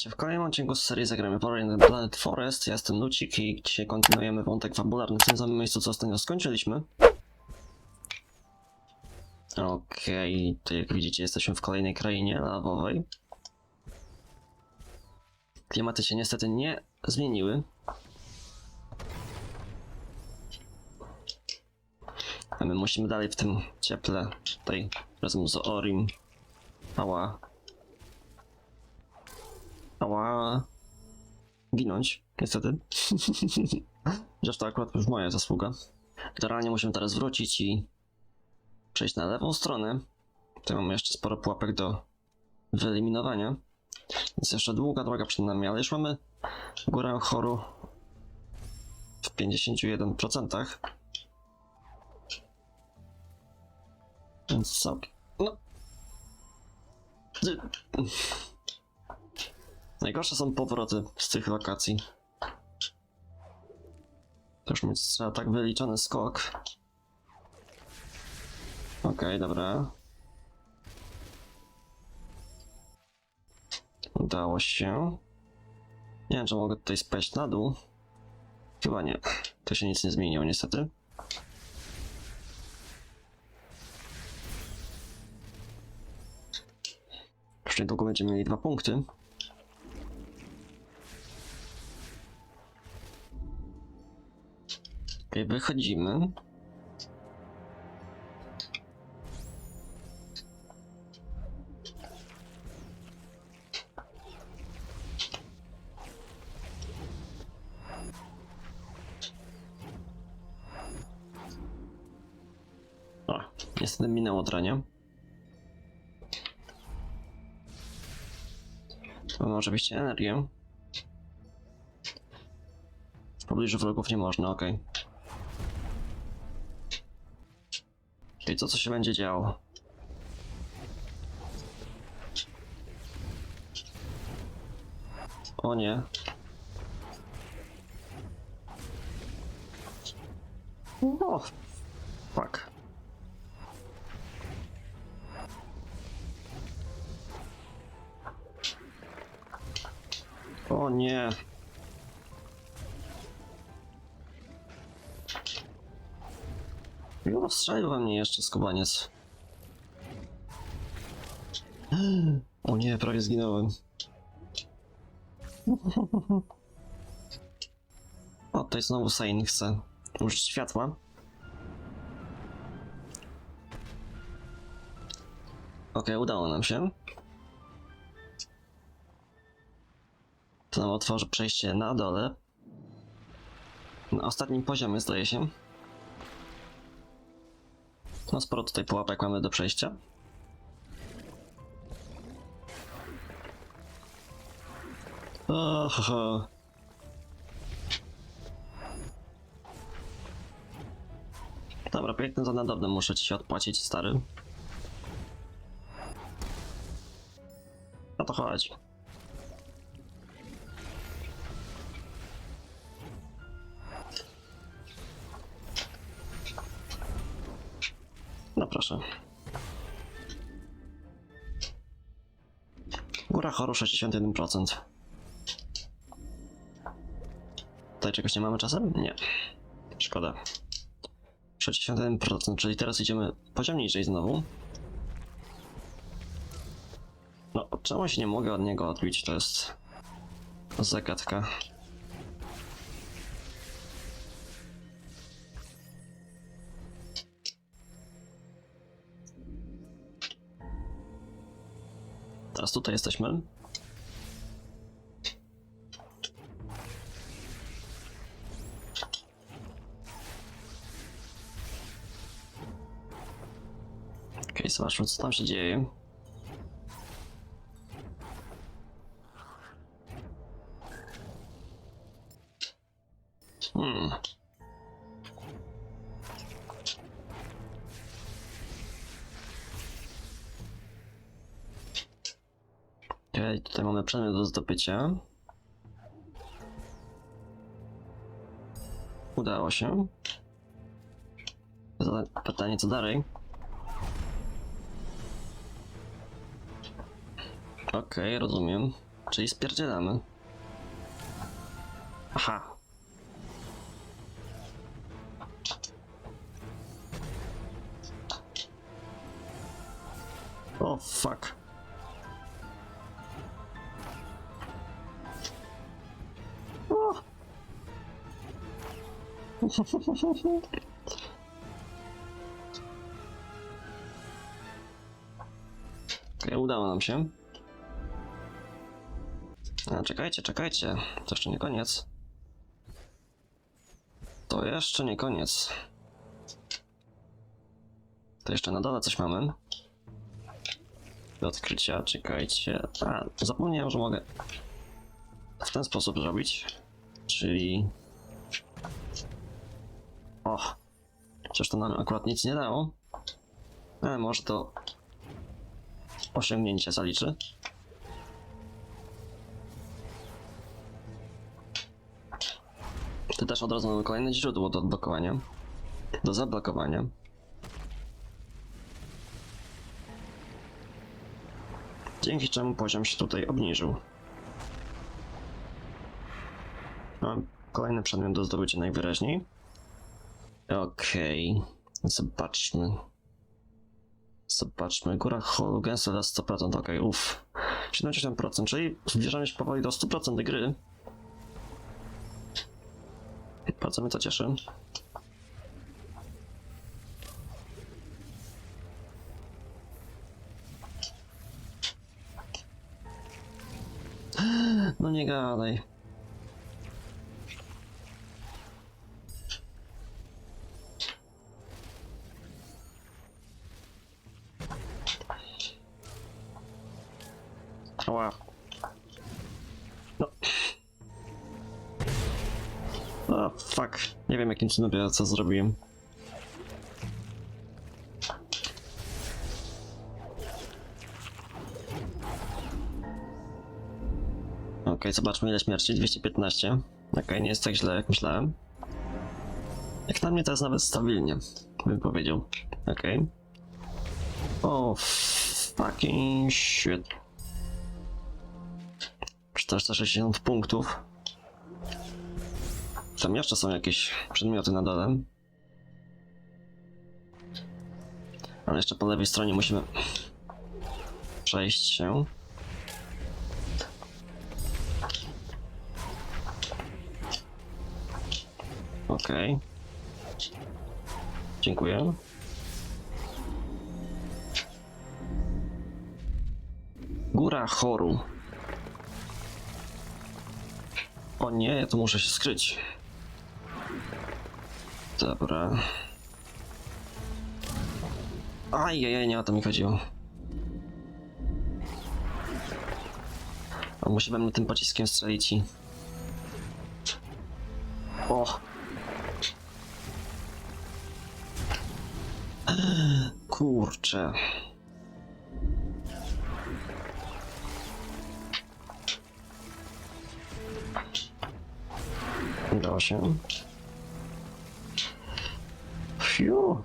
Witajcie w kolejnym odcinku z serii Zagramy Foreign Planet Forest. Ja jestem Lucik i dzisiaj kontynuujemy wątek fabularny w tym samym miejscu, co ostatnio skończyliśmy. Okej, to jak widzicie jesteśmy w kolejnej krainie lawowej. Klimaty się niestety nie zmieniły. A my musimy dalej w tym cieple, tutaj razem z Orim. Ała. Ała. Ginąć, niestety. Chociaż to akurat już moja zasługa. Generalnie musimy teraz wrócić i przejść na lewą stronę. Tutaj mamy jeszcze sporo pułapek do wyeliminowania. Więc jeszcze długa droga przed nami, ale już mamy górę choru w 51%. Więc całkiem. No. Najgorsze są powroty z tych lokacji. Już mieć trzeba tak wyliczony skok. Okej, dobra. Udało się. Nie wiem, czy mogę tutaj spaść na dół. Chyba nie. To się nic nie zmieniło, niestety. Już niedługo będziemy mieli dwa punkty. Okej, wychodzimy. O, niestety minęło dranie. Mamy oczywiście energię. W pobliżu wrogów nie można, okej. I co, co się będzie działo? O nie. O, fuck. O nie. Strzelił we mnie jeszcze skubaniec. O nie, prawie zginąłem. O, tutaj znowu Sain chce użyć światła. Okej, udało nam się. To nam otworzy przejście na dole. Na ostatnim poziomie zdaje się. No sporo tutaj pułapek mamy do przejścia. Oho. Dobra, piękny za nadobne muszę ci się odpłacić, stary. No to chodź. Proszę. Góra choru 61%. Tutaj czegoś nie mamy czasem? Nie. Szkoda. 61%, czyli teraz idziemy poziom niżej znowu. No, czemu się nie mogę od niego odbić? To jest zagadka. Teraz tutaj jesteśmy. Okej, zobaczmy co tam się dzieje. Przedmiot do zdobycia. Udało się. Pytanie, co dalej? Okej, rozumiem. Czyli spierdzielamy. Aha. O, fuck. Okej, udało nam się. A, czekajcie, czekajcie. To jeszcze nie koniec. To jeszcze nie koniec. To jeszcze na dole coś mamy. Do odkrycia, czekajcie. A, zapomniałem, że mogę w ten sposób zrobić. Czyli... Chociaż to nam akurat nic nie dało. Ale może to osiągnięcie zaliczy. To też od razu mamy kolejne źródło do odblokowania. Do zablokowania. Dzięki czemu poziom się tutaj obniżył. Mam kolejny przedmiot do zdobycia najwyraźniej. Okej. Zobaczmy. Zobaczmy. Góra dla 100%. Okej, uff. 70%, czyli zbliżamy się powoli do 100% gry. Bardzo mnie to cieszy. No nie gadaj. Jakim co zrobiłem. Okej, zobaczmy ile śmierci. 215. Okej, nie jest tak źle jak myślałem. Jak na mnie to jest nawet stabilnie, bym powiedział. Okej. O, fucking shit. 460 punktów. Tam jeszcze są jakieś przedmioty na dole. Ale jeszcze po lewej stronie musimy przejść się. Okej. Dziękuję. Góra Choru. O nie, tu muszę się skryć. Dobra. Ajajaj, nie o to mi chodziło. O, musimy mnie tym pociskiem strzelić i... O! Kurczę. Udało się. Fiu.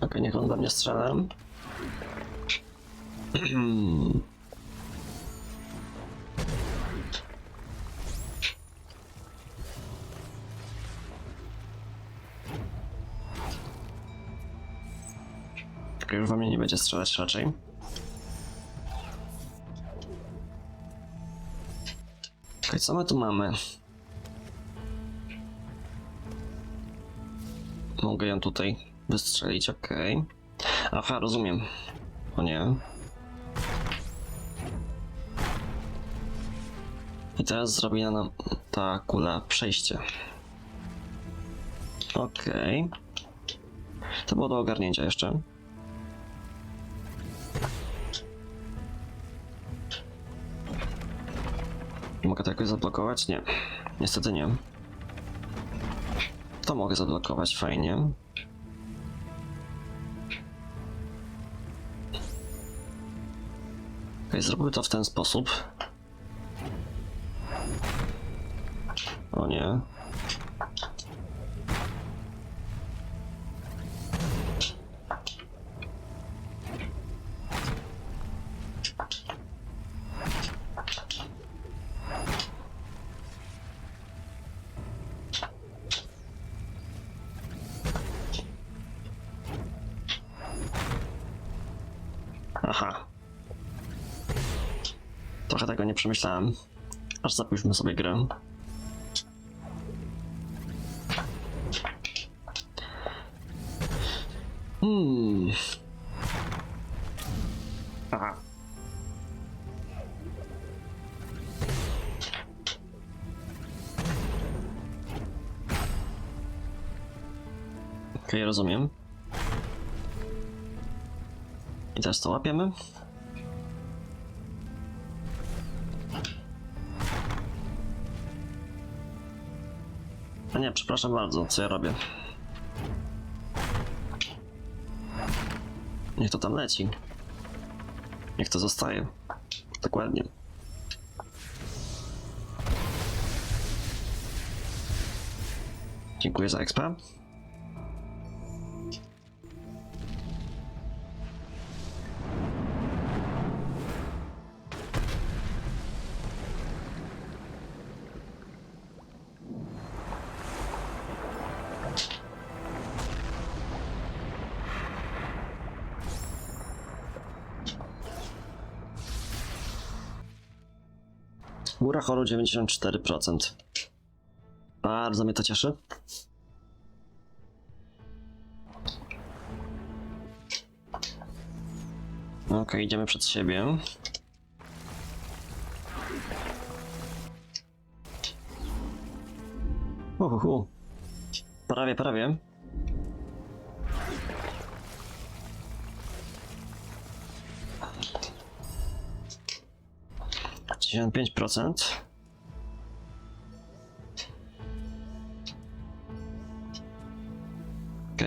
Okej, niech on do mnie strzela. Okej, już mnie nie będzie strzelać raczej. Okej, co my tu mamy? Mogę ją tutaj wystrzelić, okej. Aha, rozumiem. O nie. I teraz zrobi nam ta kula przejście. Okej. To było do ogarnięcia jeszcze. Mogę to jakoś zablokować? Nie. Niestety nie. Mogę zablokować, fajnie. Okej, zróbmy to w ten sposób. O nie. Przemyślałem. Aż zapiszmy sobie grę. Hmm. Aha. Okej, rozumiem. I teraz to łapiemy. Nie, przepraszam bardzo, co ja robię? Niech to tam leci. Niech to zostaje. Dokładnie. Dziękuję za expa. Góra choru 94%. Bardzo mnie to cieszy. Okej, idziemy przed siebie. Uhuhu. Prawie, prawie. Dziewięćdziesiąt pięć procent.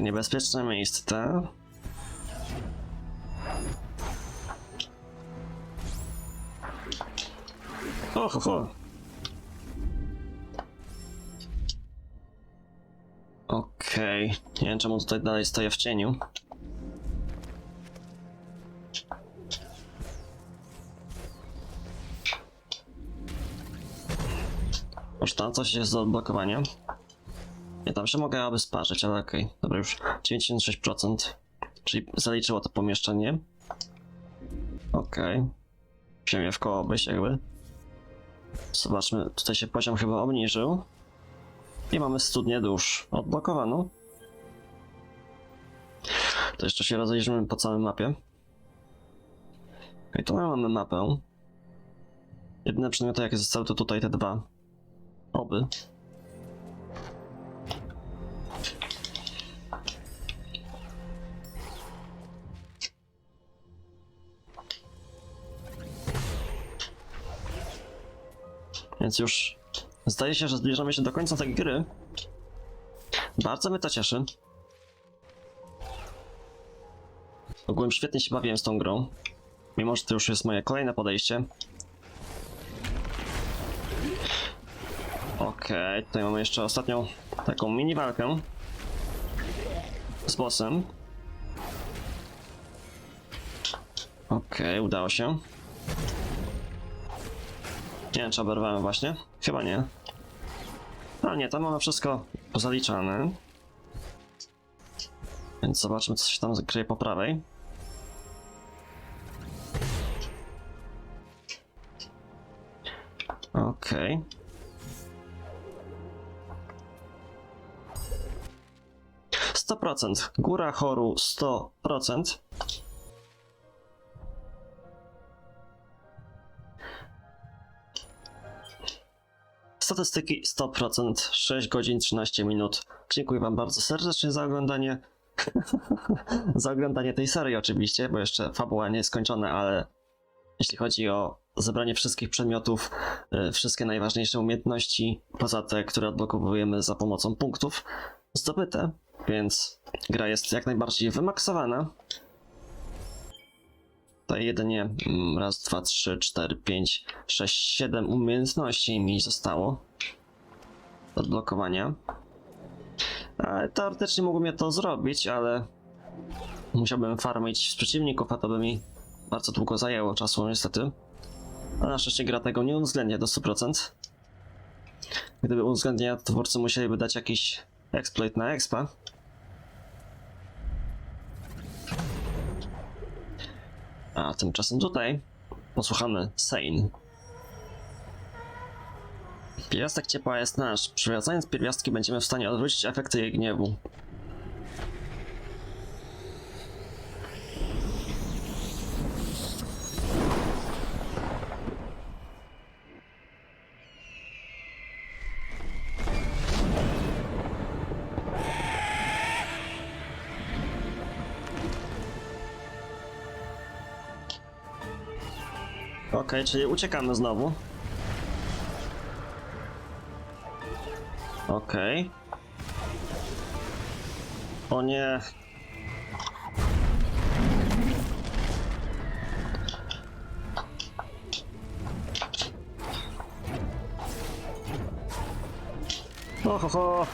Niebezpieczne miejsce. O, ho, ho. Okej, nie wiem czemu tutaj dalej stoję w cieniu. Tam coś jest do odblokowania? Nie, tam się mogę aby sparzyć, ale okej. Dobra, już 96%. Czyli zaliczyło to pomieszczenie. Okej. Okay. Musimy w koło obejść jakby. Zobaczmy, tutaj się poziom chyba obniżył. I mamy studnię dusz odblokowaną. To jeszcze się rozejrzymy po całej mapie. Ok, tu mamy mapę. Jedyne przedmioty jakie zostały to tutaj te dwa. Oby. Więc już zdaje się, że zbliżamy się do końca tej gry. Bardzo mnie to cieszy. Ogółem świetnie się bawiłem z tą grą. Mimo, że to już jest moje kolejne podejście. Okej, okay, tutaj mamy jeszcze ostatnią taką mini walkę z bossem. Okej, okay, udało się. Nie wiem, czy oberwałem właśnie. Chyba nie. A nie, tam mamy wszystko pozaliczane. Więc zobaczmy, co się tam kryje po prawej. Okej. Okay. Sto procent. Góra choru 100%. Statystyki 100%, 6 godzin 13 minut. Dziękuję Wam bardzo serdecznie za oglądanie. za oglądanie tej serii oczywiście, bo jeszcze fabuła nie jest skończona, ale jeśli chodzi o zebranie wszystkich przedmiotów, y, wszystkie najważniejsze umiejętności, poza te, które odblokowujemy za pomocą punktów, zdobyte, więc gra jest jak najbardziej wymaksowana. Tutaj jedynie mm, raz, dwa, trzy, cztery, pięć, sześć, siedem umiejętności mi zostało do odblokowania. E, teoretycznie mógłbym je to zrobić, ale musiałbym farmić z przeciwników, a to by mi bardzo długo zajęło czasu niestety. A na szczęście gra tego nie uwzględnia do 100%. Gdyby uwzględnia, to twórcy musieliby dać jakiś exploit na expa. A tymczasem tutaj posłuchamy Sein. Pierwiastek ciepła jest nasz. Przywracając pierwiastki będziemy w stanie odwrócić efekty jej gniewu. Czyli uciekamy znowu. Okej. O nie. O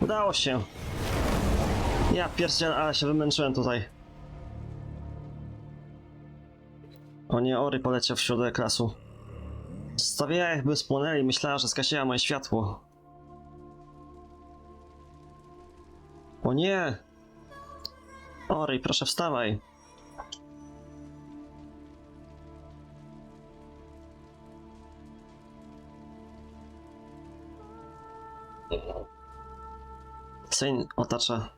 Udało się. Ja pierdziel, ale się wymęczyłem tutaj. O nie, Ory poleciał w środek lasu. Stawiała jakby spłonęli, myślała, że skasiła moje światło. O nie! Ory, proszę wstawaj. Sejn otacza,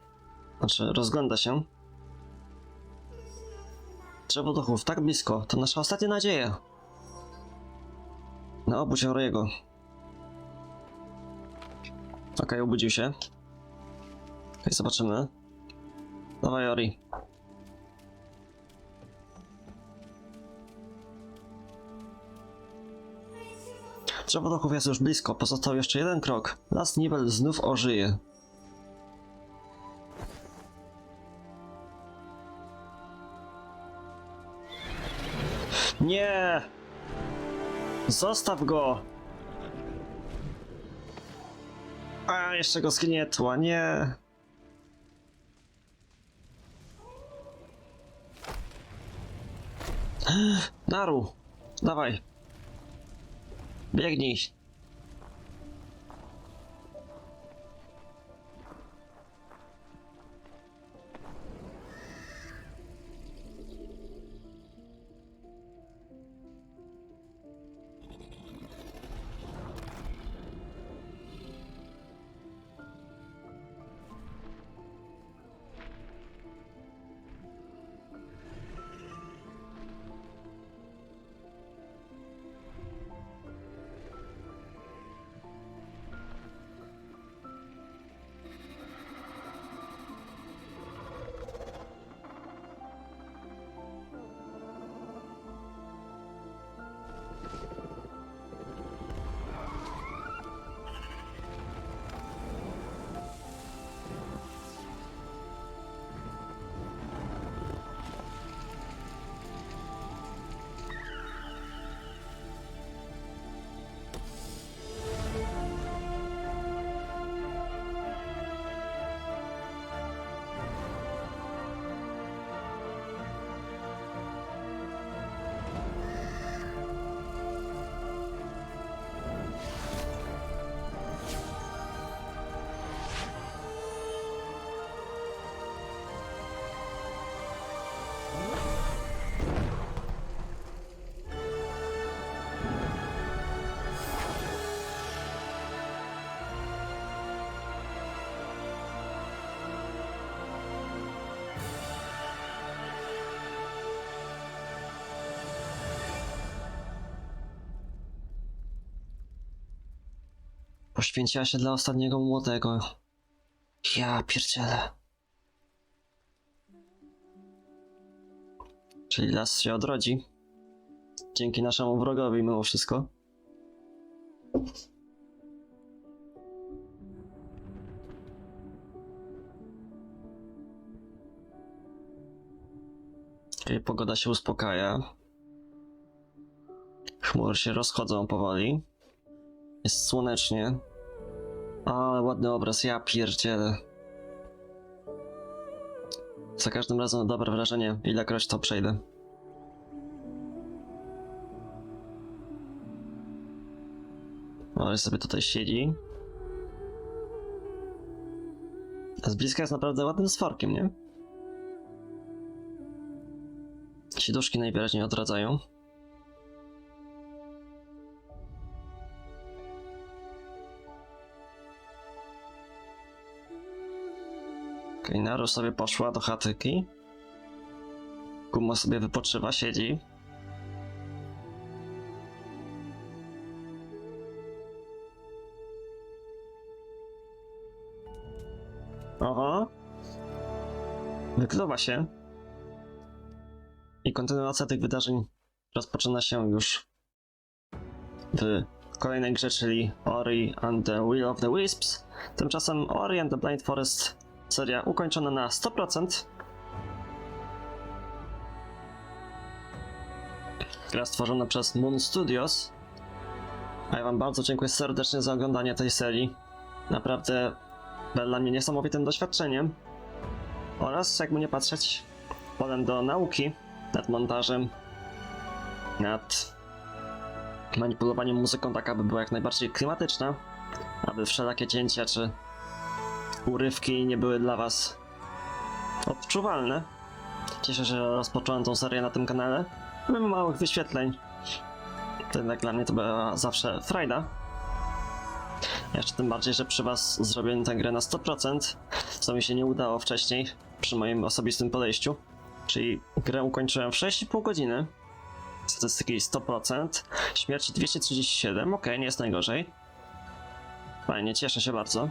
znaczy rozgląda się. Drzewo duchów, tak blisko, to nasza ostatnia nadzieja. No, obudź Oriego. Okej, obudził się. Okej, zobaczymy. Dawaj, Ori. Drzewo duchów jest już blisko, pozostał jeszcze jeden krok. Las Nibel znów ożyje. Nie! Zostaw go! A, jeszcze go zgnietła, nie! Naru! Dawaj! Biegnij! Poświęciła się dla ostatniego młodego. Ja pierdzielę. Czyli las się odrodzi. Dzięki naszemu wrogowi mimo wszystko. Okej, pogoda się uspokaja. Chmury się rozchodzą powoli. Jest słonecznie. Ale ładny obraz, ja pierdzielę. Za każdym razem dobre wrażenie, ilekroć to przejdę. Ale sobie tutaj siedzi. A z bliska jest naprawdę ładnym stworkiem, nie? Siduszki najwyraźniej odradzają. Okej, sobie poszła do chatyki. Kumo sobie wypoczywa, siedzi. Oho. Wykluwa się. I kontynuacja tych wydarzeń rozpoczyna się już w kolejnej grze, czyli Ori and the Will of the Wisps. Tymczasem Ori and the Blind Forest seria ukończona na 100%. Gra stworzona przez Moon Studios. A ja wam bardzo dziękuję serdecznie za oglądanie tej serii. Naprawdę dla mnie niesamowitym doświadczeniem. Oraz, jakby nie patrzeć, polem do nauki nad montażem, nad manipulowaniem muzyką tak, aby była jak najbardziej klimatyczna, aby wszelakie cięcia czy urywki nie były dla was odczuwalne. Cieszę się, że rozpocząłem tą serię na tym kanale. Mimo małych wyświetleń. Jednak dla mnie to była zawsze frajda. Jeszcze tym bardziej, że przy was zrobiłem tę grę na 100%, co mi się nie udało wcześniej przy moim osobistym podejściu. Czyli grę ukończyłem w 6,5 godziny. Statystyki 100%. Śmierci 237, ok, nie jest najgorzej. Fajnie, cieszę się bardzo.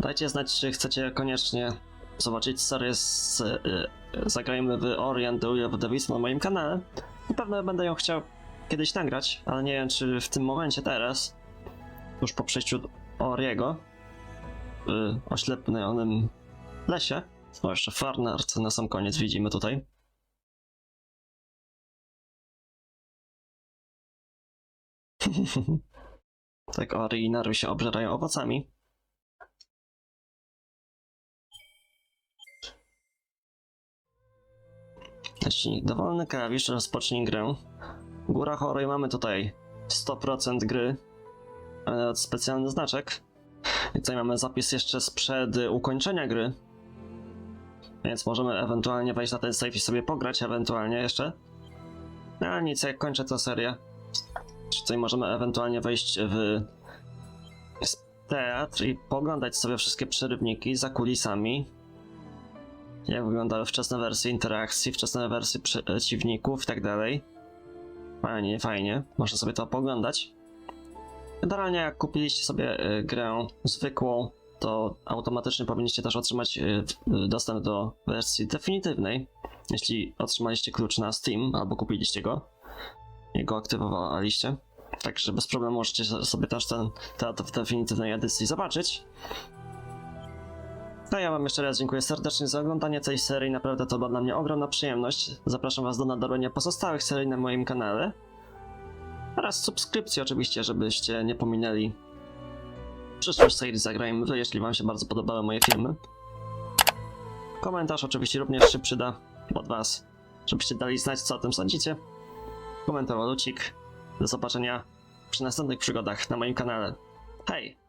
Dajcie znać, czy chcecie koniecznie zobaczyć serię z y, Zagrajmy w Orient the Will na moim kanale. Na pewno będę ją chciał kiedyś nagrać, ale nie wiem, czy w tym momencie teraz, już po przejściu Oriego, w oślepnionym lesie. O, jeszcze Farnard na sam koniec widzimy tutaj. tak, Ori i Naru się obżerają owocami. Jeśli dowolny klawisz rozpocznij grę. Góra chorej mamy tutaj 100% gry, specjalny znaczek. I tutaj mamy zapis jeszcze sprzed ukończenia gry. Więc możemy ewentualnie wejść na ten save i sobie pograć ewentualnie jeszcze. No ale nic, jak kończę tę serię, tutaj możemy ewentualnie wejść w teatr i poglądać sobie wszystkie przerywniki za kulisami. Jak wyglądały wczesne wersje interakcji, wczesne wersje przeciwników i tak dalej. Fajnie, fajnie. Można sobie to poglądać. Generalnie jak kupiliście sobie y, grę zwykłą, to automatycznie powinniście też otrzymać y, y, dostęp do wersji definitywnej. Jeśli otrzymaliście klucz na Steam albo kupiliście go i go aktywowaliście. Także bez problemu możecie sobie też ten teatr w definitywnej edycji zobaczyć. No ja wam jeszcze raz dziękuję serdecznie za oglądanie tej serii, naprawdę to była dla mnie ogromna przyjemność. Zapraszam was do nadrobienia pozostałych serii na moim kanale. Oraz subskrypcji oczywiście, żebyście nie pominęli przyszłość serii Zagrajmy Wy, jeśli wam się bardzo podobały moje filmy. Komentarz oczywiście również się przyda od was, żebyście dali znać co o tym sądzicie. Komentował Lucik. Do zobaczenia przy następnych przygodach na moim kanale. Hej!